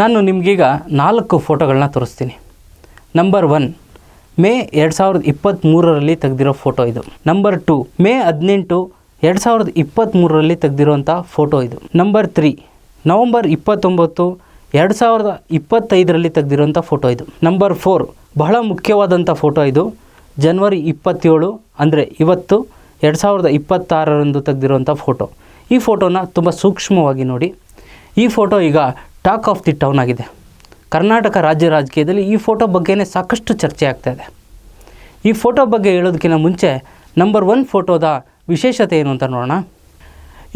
ನಾನು ನಿಮಗೀಗ ನಾಲ್ಕು ಫೋಟೋಗಳನ್ನ ತೋರಿಸ್ತೀನಿ. ನಂಬರ್ ಒನ್ ಮೇ ಎರಡು ಸಾವಿರದ ಇಪ್ಪತ್ತ್ಮೂರರಲ್ಲಿ ತೆಗೆದಿರೋ ಫೋಟೋ ಇದು. ನಂಬರ್ ಟು ಮೇ ಹದಿನೆಂಟು ಎರಡು ಸಾವಿರದ ಇಪ್ಪತ್ತ್ಮೂರರಲ್ಲಿ ತೆಗೆದಿರೋಂಥ ಫೋಟೋ ಇದು. ನಂಬರ್ ತ್ರೀ ನವಂಬರ್ ಇಪ್ಪತ್ತೊಂಬತ್ತು ಎರಡು ಸಾವಿರದ ಇಪ್ಪತ್ತೈದರಲ್ಲಿ ತೆಗೆದಿರೋಂಥ ಫೋಟೋ ಇದು. ನಂಬರ್ ಫೋರ್ ಬಹಳ ಮುಖ್ಯವಾದಂಥ ಫೋಟೋ ಇದು. ಜನವರಿ ಇಪ್ಪತ್ತೇಳು, ಅಂದರೆ ಇವತ್ತು ಎರಡು ಸಾವಿರದ ಇಪ್ಪತ್ತಾರರಂದು ತೆಗೆದಿರೋಂಥ ಫೋಟೋ. ಈ ಫೋಟೋನ ತುಂಬ ಸೂಕ್ಷ್ಮವಾಗಿ ನೋಡಿ. ಈ ಫೋಟೋ ಈಗ ಟಾಕ್ ಆಫ್ ದಿ ಟೌನ್ ಆಗಿದೆ. ಕರ್ನಾಟಕ ರಾಜ್ಯ ರಾಜಕೀಯದಲ್ಲಿ ಈ ಫೋಟೋ ಬಗ್ಗೆನೇ ಸಾಕಷ್ಟು ಚರ್ಚೆ ಆಗ್ತಾ ಇದೆ. ಈ ಫೋಟೋ ಬಗ್ಗೆ ಹೇಳೋದಕ್ಕಿಂತ ಮುಂಚೆ ನಂಬರ್ ಒನ್ ಫೋಟೋದ ವಿಶೇಷತೆ ಏನು ಅಂತ ನೋಡೋಣ.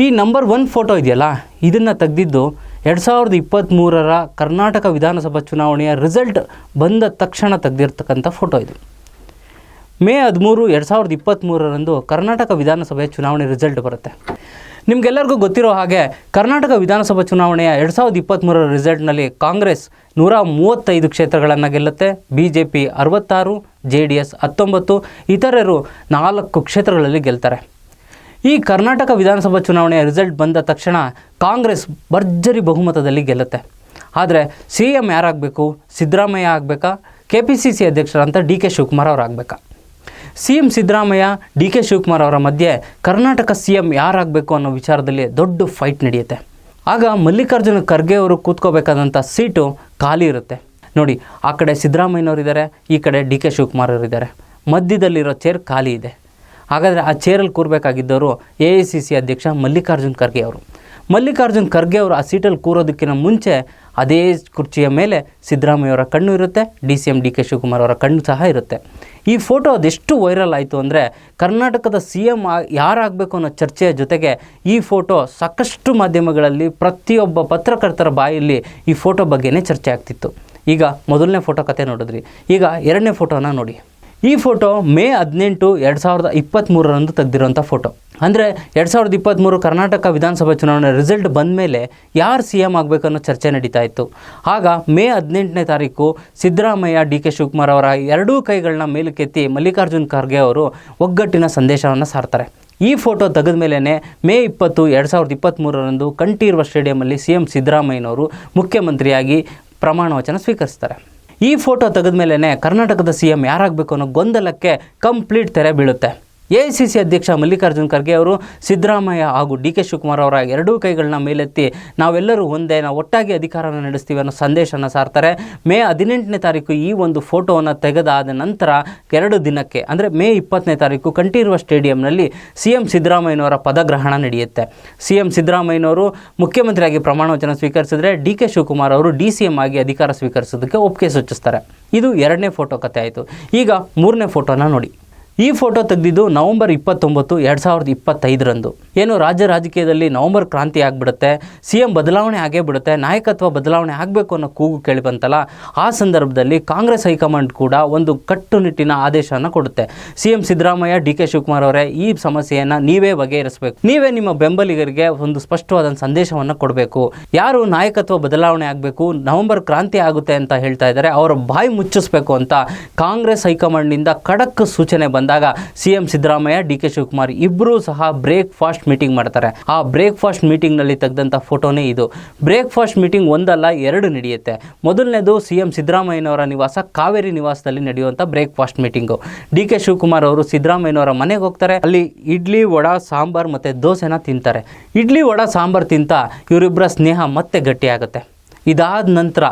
ಈ ನಂಬರ್ ಒನ್ ಫೋಟೋ ಇದೆಯಲ್ಲ, ಇದನ್ನು ತೆಗೆದಿದ್ದು ಎರಡು ಸಾವಿರದ ಇಪ್ಪತ್ತ್ಮೂರರ ಕರ್ನಾಟಕ ವಿಧಾನಸಭಾ ಚುನಾವಣೆಯ ರಿಸಲ್ಟ್ ಬಂದ ತಕ್ಷಣ ತೆಗೆದಿರ್ತಕ್ಕಂಥ ಫೋಟೋ ಇದು. ಮೇ ಹದಿಮೂರು ಎರಡು ಸಾವಿರದ ಇಪ್ಪತ್ತ್ಮೂರರಂದು ಕರ್ನಾಟಕ ವಿಧಾನಸಭೆಯ ಚುನಾವಣೆ ರಿಸಲ್ಟ್ ಬರುತ್ತೆ. ನಿಮಗೆಲ್ಲರಿಗೂ ಗೊತ್ತಿರೋ ಹಾಗೆ ಕರ್ನಾಟಕ ವಿಧಾನಸಭಾ ಚುನಾವಣೆಯ ಎರಡು ಸಾವಿರದ ಇಪ್ಪತ್ತ್ಮೂರರ ರಿಸಲ್ಟ್ನಲ್ಲಿ ಕಾಂಗ್ರೆಸ್ ನೂರ ಮೂವತ್ತೈದು ಕ್ಷೇತ್ರಗಳನ್ನು ಗೆಲ್ಲುತ್ತೆ. ಬಿ ಜೆ ಪಿ ಅರವತ್ತಾರು ಜೆ ಡಿ ಎಸ್ ಹತ್ತೊಂಬತ್ತು, ಇತರರು ನಾಲ್ಕು ಕ್ಷೇತ್ರಗಳಲ್ಲಿ ಗೆಲ್ತಾರೆ. ಈ ಕರ್ನಾಟಕ ವಿಧಾನಸಭಾ ಚುನಾವಣೆಯ ರಿಸಲ್ಟ್ ಬಂದ ತಕ್ಷಣ ಕಾಂಗ್ರೆಸ್ ಭರ್ಜರಿ ಬಹುಮತದಲ್ಲಿ ಗೆಲ್ಲುತ್ತೆ. ಆದರೆ ಸಿ ಎಂ ಯಾರಾಗಬೇಕು? ಸಿದ್ದರಾಮಯ್ಯ ಆಗಬೇಕಾ? ಕೆ ಪಿ ಸಿ ಸಿ ಅಧ್ಯಕ್ಷರಂತ ಡಿ ಕೆ ಶಿವಕುಮಾರ್ ಅವ್ರು ಆಗಬೇಕಾ C M Siddaramaiah, D K Shivakumar ಅವರ ಮಧ್ಯೆ ಕರ್ನಾಟಕ ಸಿ ಎಂ ಯಾರಾಗಬೇಕು ಅನ್ನೋ ವಿಚಾರದಲ್ಲಿ ದೊಡ್ಡ ಫೈಟ್ ನಡೆಯುತ್ತೆ. ಆಗ ಮಲ್ಲಿಕಾರ್ಜುನ ಖರ್ಗೆ ಅವರು ಕೂತ್ಕೋಬೇಕಾದಂಥ ಸೀಟು ಖಾಲಿ ಇರುತ್ತೆ. ನೋಡಿ, ಆ ಕಡೆ ಸಿದ್ದರಾಮಯ್ಯನವರಿದ್ದಾರೆ ಈ ಕಡೆ ಡಿ ಕೆ ಶಿವಕುಮಾರ್ ಅವರಿದ್ದಾರೆ ಮಧ್ಯದಲ್ಲಿರೋ ಚೇರ್ ಖಾಲಿ ಇದೆ. ಹಾಗಾದರೆ ಆ ಚೇರಲ್ಲಿ ಕೂರಬೇಕಾಗಿದ್ದವರು ಎ ಐ ಸಿ ಸಿ ಅಧ್ಯಕ್ಷ ಮಲ್ಲಿಕಾರ್ಜುನ್ ಖರ್ಗೆ ಅವರು. ಮಲ್ಲಿಕಾರ್ಜುನ್ ಖರ್ಗೆ ಅವರು ಆ ಸೀಟಲ್ಲಿ ಕೂರೋದಕ್ಕಿಂತ ಮುಂಚೆ ಅದೇ ಕುರ್ಚಿಯ ಮೇಲೆ ಸಿದ್ದರಾಮಯ್ಯವರ ಕಣ್ಣು ಇರುತ್ತೆ, D C M D K Shivakumar ಅವರ ಕಣ್ಣು ಸಹ ಇರುತ್ತೆ. ಈ ಫೋಟೋ ಅದೆಷ್ಟು ವೈರಲ್ ಆಯಿತು ಅಂದರೆ ಕರ್ನಾಟಕದ ಸಿ ಎಂ ಯಾರಾಗಬೇಕು ಅನ್ನೋ ಚರ್ಚೆಯ ಜೊತೆಗೆ ಈ ಫೋಟೋ ಸಾಕಷ್ಟು ಮಾಧ್ಯಮಗಳಲ್ಲಿ ಪ್ರತಿಯೊಬ್ಬ ಪತ್ರಕರ್ತರ ಬಾಯಲ್ಲಿ ಈ ಫೋಟೋ ಬಗ್ಗೆನೇ ಚರ್ಚೆ ಆಗ್ತಿತ್ತು. ಈಗ ಮೊದಲನೇ ಫೋಟೋ ಕತೆ ನೋಡಿದ್ರಿ. ಈಗ ಎರಡನೇ ಫೋಟೋನ ನೋಡಿ. ಈ ಫೋಟೋ ಮೇ ಹದಿನೆಂಟು ಎರಡು ಸಾವಿರದ ಇಪ್ಪತ್ತ್ಮೂರರಂದು ತೆಗೆದಿರುವಂಥ ಫೋಟೋ. ಅಂದರೆ ಎರಡು ಸಾವಿರದ ಇಪ್ಪತ್ತ್ಮೂರು ಕರ್ನಾಟಕ ವಿಧಾನಸಭಾ ಚುನಾವಣೆ ರಿಸಲ್ಟ್ ಬಂದ ಮೇಲೆ ಯಾರು ಸಿ ಎಂ ಆಗಬೇಕನ್ನೋ ಚರ್ಚೆ ನಡೀತಾ ಇತ್ತು. ಆಗ ಮೇ ಹದಿನೆಂಟನೇ ತಾರೀಕು ಸಿದ್ದರಾಮಯ್ಯ, ಡಿ ಕೆ ಶಿವಕುಮಾರ್ ಅವರ ಎರಡೂ ಕೈಗಳನ್ನ ಮೇಲಕ್ಕೆತ್ತಿ ಮಲ್ಲಿಕಾರ್ಜುನ್ ಖರ್ಗೆ ಅವರು ಒಗ್ಗಟ್ಟಿನ ಸಂದೇಶವನ್ನು ಸಾರ್ತಾರೆ. ಈ ಫೋಟೋ ತೆಗೆದ ಮೇಲೇ ಮೇ ಇಪ್ಪತ್ತು ಎರಡು ಸಾವಿರದ ಇಪ್ಪತ್ತ್ಮೂರರಂದು ಕಂಠೀರುವ ಸ್ಟೇಡಿಯಮಲ್ಲಿ ಸಿ ಎಂ ಸಿದ್ದರಾಮಯ್ಯನವರು ಮುಖ್ಯಮಂತ್ರಿಯಾಗಿ ಪ್ರಮಾಣ ವಚನ ಸ್ವೀಕರಿಸ್ತಾರೆ. ಈ ಫೋಟೋ ತೆಗೆದ ಕರ್ನಾಟಕದ ಸಿ ಎಂ ಯಾರಾಗಬೇಕು ಅನ್ನೋ ಗೊಂದಲಕ್ಕೆ ಕಂಪ್ಲೀಟ್ ತೆರೆ ಬೀಳುತ್ತೆ. ಎ ಸಿ ಸಿ ಅಧ್ಯಕ್ಷ ಮಲ್ಲಿಕಾರ್ಜುನ್ ಖರ್ಗೆ ಅವರು ಸಿದ್ದರಾಮಯ್ಯ ಹಾಗೂ ಡಿ ಕೆ ಶಿವಕುಮಾರ್ ಅವರ ಎರಡೂ ಕೈಗಳನ್ನ ಮೇಲೆತ್ತಿ ನಾವೆಲ್ಲರೂ ಒಂದೇ, ನಾವು ಒಟ್ಟಾಗಿ ಅಧಿಕಾರನ ನಡೆಸ್ತೀವಿ ಅನ್ನೋ ಸಂದೇಶನ ಸಾರ್ತಾರೆ. ಮೇ ಹದಿನೆಂಟನೇ ತಾರೀಕು ಈ ಒಂದು ಫೋಟೋವನ್ನು ತೆಗೆದಾದ ನಂತರ ಎರಡು ದಿನಕ್ಕೆ, ಅಂದರೆ ಮೇ ಇಪ್ಪತ್ತನೇ ತಾರೀಕು ಕಂಠೀರುವ ಸ್ಟೇಡಿಯಂನಲ್ಲಿ ಸಿ ಎಂ ಸಿದ್ದರಾಮಯ್ಯನವರ ಪದಗ್ರಹಣ ನಡೆಯುತ್ತೆ. ಸಿ ಎಂ ಸಿದ್ದರಾಮಯ್ಯನವರು ಮುಖ್ಯಮಂತ್ರಿಯಾಗಿ ಪ್ರಮಾಣ ವಚನ ಸ್ವೀಕರಿಸಿದ್ರೆ ಡಿ ಕೆ ಶಿವಕುಮಾರ್ ಅವರು ಡಿ ಸಿ ಎಂ ಆಗಿ ಅಧಿಕಾರ ಸ್ವೀಕರಿಸೋದಕ್ಕೆ ಒಪ್ಪಿಗೆ ಸೂಚಿಸ್ತಾರೆ. ಇದು ಎರಡನೇ ಫೋಟೋ ಕಥೆ ಆಯಿತು. ಈಗ ಮೂರನೇ ಫೋಟೋನ ನೋಡಿ. ಈ ಫೋಟೋ ತೆಗೆದಿದ್ದು ನವೆಂಬರ್ ಇಪ್ಪತ್ತೊಂಬತ್ತು, ಎರಡು ಸಾವಿರದ ಇಪ್ಪತ್ತೈದರಂದು. ಏನು ರಾಜ್ಯ ರಾಜಕೀಯದಲ್ಲಿ ನವೆಂಬರ್ ಕ್ರಾಂತಿ ಆಗಿಬಿಡುತ್ತೆ ಸಿ ಎಂ ಬದಲಾವಣೆ ಆಗೇ ಬಿಡುತ್ತೆ, ನಾಯಕತ್ವ ಬದಲಾವಣೆ ಆಗಬೇಕು ಅನ್ನೋ ಕೂಗು ಕೇಳಿ ಬಂತಲ್ಲ, ಆ ಸಂದರ್ಭದಲ್ಲಿ ಕಾಂಗ್ರೆಸ್ ಹೈಕಮಾಂಡ್ ಕೂಡ ಒಂದು ಕಟ್ಟುನಿಟ್ಟಿನ ಆದೇಶವನ್ನು ಕೊಡುತ್ತೆ. C M Siddaramaiah, D K Shivakumar ಅವರೇ ಈ ಸಮಸ್ಯೆಯನ್ನು ನೀವೇ ಬಗೆಹರಿಸಬೇಕು. ನೀವೇ ನಿಮ್ಮ ಬೆಂಬಲಿಗರಿಗೆ ಒಂದು ಸ್ಪಷ್ಟವಾದ ಸಂದೇಶವನ್ನು ಕೊಡಬೇಕು. ಯಾರು ನಾಯಕತ್ವ ಬದಲಾವಣೆ ಆಗಬೇಕು, ನವೆಂಬರ್ ಕ್ರಾಂತಿ ಆಗುತ್ತೆ ಅಂತ ಹೇಳ್ತಾ ಇದ್ದಾರೆ, ಅವರ ಬಾಯಿ ಮುಚ್ಚಿಸ್ಬೇಕು ಅಂತ ಕಾಂಗ್ರೆಸ್ ಹೈಕಮಾಂಡ್ನಿಂದ ಖಡಕ್ ಸೂಚನೆ ಬಂದಾಗ C M Siddaramaiah, D K Shivakumar ಇಬ್ಬರೂ ಸಹ ಬ್ರೇಕ್ಫಾಸ್ಟ್ ಮೀಟಿಂಗ್ ಮಾಡ್ತಾರೆ. ಆ ಬ್ರೇಕ್ಫಾಸ್ಟ್ ಮೀಟಿಂಗ್ನಲ್ಲಿ ತೆಗೆದಂಥ ಫೋಟೋನೇ ಇದು. ಬ್ರೇಕ್ಫಾಸ್ಟ್ ಮೀಟಿಂಗ್ ಒಂದಲ್ಲ, ಎರಡು ನಡೆಯುತ್ತೆ. ಮೊದಲನೇದು ಸಿ ಎಂ ಸಿದ್ದರಾಮಯ್ಯನವರ ನಿವಾಸ, ಕಾವೇರಿ ನಿವಾಸದಲ್ಲಿ ನಡೆಯುವಂಥ breakfast meeting. D K Shivakumar ಅವರು ಸಿದ್ದರಾಮಯ್ಯನವರ ಮನೆಗೆ ಹೋಗ್ತಾರೆ. ಅಲ್ಲಿ ಇಡ್ಲಿ, ವಡ, ಸಾಂಬಾರ್ ಮತ್ತು ದೋಸೆನ ತಿಂತಾರೆ. ಇಡ್ಲಿ, ವಡ, ಸಾಂಬಾರ್ ತಿಂತ ಇವರಿಬ್ಬರ ಸ್ನೇಹ ಮತ್ತೆ ಗಟ್ಟಿಯಾಗುತ್ತೆ. ಇದಾದ ನಂತರ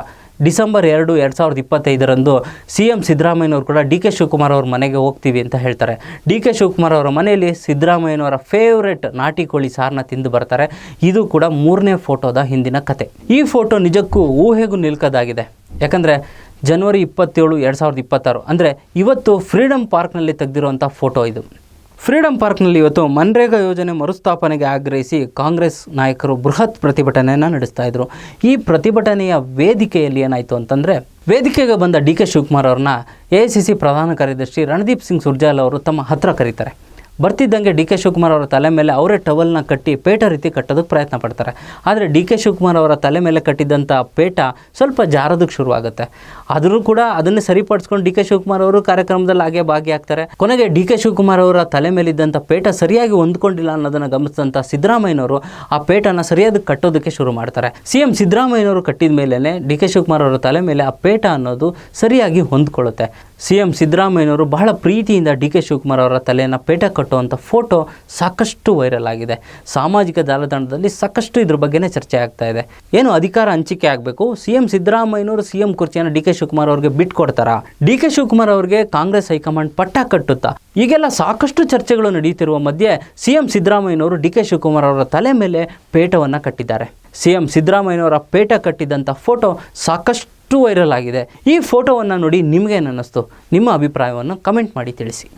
ಡಿಸೆಂಬರ್ ಎರಡು ಎರಡು ಸಾವಿರದ ಇಪ್ಪತ್ತೈದರಂದು ಸಿ ಎಂ ಸಿದ್ದರಾಮಯ್ಯನವರು ಕೂಡ ಡಿ ಕೆ ಶಿವಕುಮಾರ್ ಅವ್ರ ಮನೆಗೆ ಹೋಗ್ತೀವಿ ಅಂತ ಹೇಳ್ತಾರೆ. ಡಿ ಕೆ ಶಿವಕುಮಾರ್ ಅವರ ಮನೆಯಲ್ಲಿ ಸಿದ್ದರಾಮಯ್ಯನವರ ಫೇವ್ರೆಟ್ ನಾಟಿ ಕೋಳಿ ಸಾರನ್ನ ತಿಂದು ಬರ್ತಾರೆ. ಇದು ಕೂಡ ಮೂರನೇ ಫೋಟೋದ ಹಿಂದಿನ ಕತೆ. ಈ ಫೋಟೋ ನಿಜಕ್ಕೂ ಊಹೆಗೂ ನಿಲ್ಕದಾಗಿದೆ. ಯಾಕಂದರೆ ಜನವರಿ ಇಪ್ಪತ್ತೇಳು ಎರಡು ಸಾವಿರದ ಇಪ್ಪತ್ತಾರು, ಅಂದರೆ ಇವತ್ತು ಫ್ರೀಡಮ್ ಪಾರ್ಕ್ನಲ್ಲಿ ತೆಗೆದಿರುವಂಥ ಫೋಟೋ ಇದು. ಫ್ರೀಡಮ್ ಪಾರ್ಕ್ನಲ್ಲಿ ಇವತ್ತು ಮನ್ರೇಗಾ ಯೋಜನೆ ಮರುಸ್ಥಾಪನೆಗೆ ಆಗ್ರಹಿಸಿ ಕಾಂಗ್ರೆಸ್ ನಾಯಕರು ಬೃಹತ್ ಪ್ರತಿಭಟನೆಯನ್ನು ನಡೆಸ್ತಾ ಇದ್ರು. ಈ ಪ್ರತಿಭಟನೆಯ ವೇದಿಕೆಯಲ್ಲಿ ಏನಾಯಿತು ಅಂತಂದರೆ ವೇದಿಕೆಗೆ ಬಂದ ಡಿ ಕೆ ಶಿವಕುಮಾರ್ ಅವ್ರನ್ನ ಎ ಪ್ರಧಾನ ಕಾರ್ಯದರ್ಶಿ ರಣದೀಪ್ ಸಿಂಗ್ ಸುರ್ಜಾಲ್ ಅವರು ತಮ್ಮ ಹತ್ರ ಕರೀತಾರೆ. ಬರ್ತಿದ್ದಂಗೆ ಡಿ ಕೆ ಶಿವಕುಮಾರ್ ಅವರ ತಲೆ ಮೇಲೆ ಅವರೇ ಟವಲ್ನ ಕಟ್ಟಿ ಪೇಟ ರೀತಿ ಕಟ್ಟೋದಕ್ಕೆ ಪ್ರಯತ್ನ ಪಡ್ತಾರೆ. ಆದರೆ ಡಿ ಕೆ ಶಿವಕುಮಾರ್ ಅವರ ತಲೆ ಮೇಲೆ ಕಟ್ಟಿದ್ದಂಥ ಪೇಟ ಸ್ವಲ್ಪ ಜಾರೋದಕ್ಕೆ ಶುರುವಾಗುತ್ತೆ. ಆದರೂ ಕೂಡ ಅದನ್ನು ಸರಿಪಡಿಸ್ಕೊಂಡು ಡಿ ಕೆ ಶಿವಕುಮಾರ್ ಅವರು ಕಾರ್ಯಕ್ರಮದಲ್ಲಿ ಹಾಗೆ ಭಾಗಿಯಾಗ್ತಾರೆ. ಕೊನೆಗೆ ಡಿ ಕೆ ಶಿವಕುಮಾರ್ ಅವರ ತಲೆ ಮೇಲಿದ್ದಂಥ ಪೇಟ ಸರಿಯಾಗಿ ಹೊಂದ್ಕೊಂಡಿಲ್ಲ ಅನ್ನೋದನ್ನು ಗಮನಿಸಿದಂಥ ಸಿದ್ದರಾಮಯ್ಯನವರು ಆ ಪೇಟನ ಸರಿಯಾದ ಕಟ್ಟೋದಕ್ಕೆ ಶುರು ಮಾಡ್ತಾರೆ. ಸಿ ಎಂ ಸಿದ್ದರಾಮಯ್ಯನವರು ಕಟ್ಟಿದ ಮೇಲೇ ಡಿ ಕೆ ಶಿವಕುಮಾರ್ ಅವರ ತಲೆ ಮೇಲೆ ಆ ಪೇಟ ಅನ್ನೋದು ಸರಿಯಾಗಿ ಹೊಂದ್ಕೊಳ್ಳುತ್ತೆ. ಸಿ ಎಂ ಸಿದ್ದರಾಮಯ್ಯನವರು ಬಹಳ ಪ್ರೀತಿಯಿಂದ ಡಿ ಕೆ ಶಿವಕುಮಾರ್ ಅವರ ತಲೆಯನ್ನು ಪೇಟ ಕಟ್ಟುವಂಥ ಫೋಟೋ ಸಾಕಷ್ಟು ವೈರಲ್ ಆಗಿದೆ. ಸಾಮಾಜಿಕ ಜಾಲತಾಣದಲ್ಲಿ ಸಾಕಷ್ಟು ಇದ್ರ ಬಗ್ಗೆನೇ ಚರ್ಚೆ ಆಗ್ತಾ ಇದೆ. ಏನು ಅಧಿಕಾರ ಹಂಚಿಕೆ ಆಗಬೇಕು? ಸಿ ಎಂ ಸಿದ್ದರಾಮಯ್ಯನವರು ಸಿ ಎಂ ಕುರ್ಚಿಯನ್ನು ಡಿ ಕೆ ಶಿವಕುಮಾರ್ ಅವ್ರಿಗೆ ಬಿಟ್ಕೊಡ್ತಾರಾ ಡಿ ಕೆ ಶಿವಕುಮಾರ್ ಅವ್ರಿಗೆ ಕಾಂಗ್ರೆಸ್ ಹೈಕಮಾಂಡ್ ಪಟ್ಟ ಕಟ್ಟುತ್ತಾ? ಈಗೆಲ್ಲ ಸಾಕಷ್ಟು ಚರ್ಚೆಗಳು ನಡೆಯುತ್ತಿರುವ ಮಧ್ಯೆ ಸಿ ಎಂ ಸಿದ್ದರಾಮಯ್ಯನವರು ಡಿ ಕೆ ಶಿವಕುಮಾರ್ ಅವರ ತಲೆ ಮೇಲೆ ಪೇಟವನ್ನು ಕಟ್ಟಿದ್ದಾರೆ. ಸಿ ಎಂ ಸಿದ್ದರಾಮಯ್ಯನವರ ಪೇಟ ಕಟ್ಟಿದಂಥ ಫೋಟೋ ಸಾಕಷ್ಟು ವೈರಲ್ ಆಗಿದೆ. ಈ ಫೋಟೋವನ್ನು ನೋಡಿ ನಿಮಗೇನು ಅನ್ನಿಸ್ತು? ನಿಮ್ಮ ಅಭಿಪ್ರಾಯವನ್ನು ಕಮೆಂಟ್ ಮಾಡಿ ತಿಳಿಸಿ.